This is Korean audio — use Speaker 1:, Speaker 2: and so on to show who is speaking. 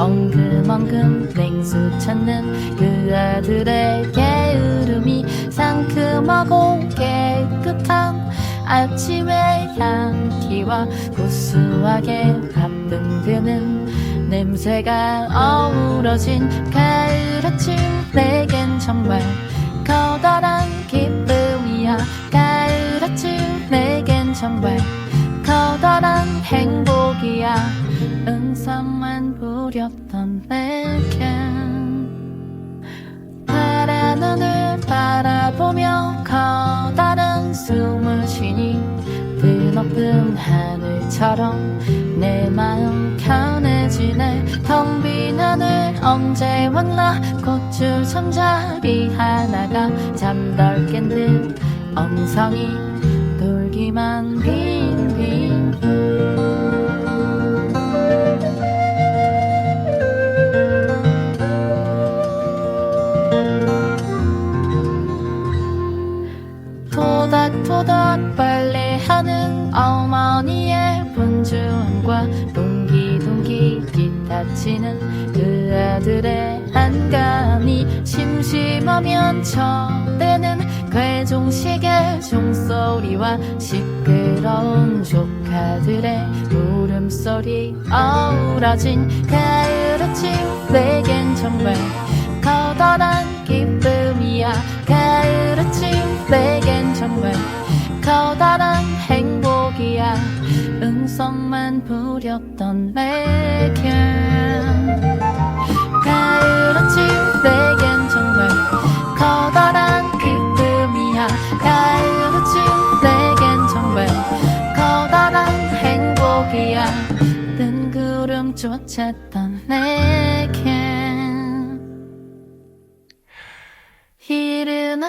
Speaker 1: 엉금엉금 냉수 찾는 그 아들의 게으름이 상큼하고 깨끗한 아침의 향기와 구수하게 가뿐드는 냄새가 어우러진 가을 아침 내겐 정말 커다란 기쁨이야. 가을 아침 내겐 정말 커다란 행복이야. 은삼만 부렸던 내겐 파란 하늘 바라보며 커다란 숨을 쉬니 드높은 하늘처럼 내 마음 편해지네. 텅 빈 하늘 언제 왔나? 고추 잠자리 하나가 잠덜 깬 듯 엉성이 돌기만 빙 토닥토닥 빨래하는 어머니의 분주함과 둥기둥기 기타 치는 그 아들의 안감이 심심하면 저때는 괴종식의 종소리와 시끄러운 조카들의 울음소리 어우러진 가을 아침 내겐 정말 커다란 기쁨이야. 가을 아침 내겐 정말 커다란 행복이야. 음성만 부렸던 내겐 가을 아침 내겐 정말 커다란 기쁨이야. 가을 아침 내겐 정말 커다란 행복이야. 뜬 구름 쫓았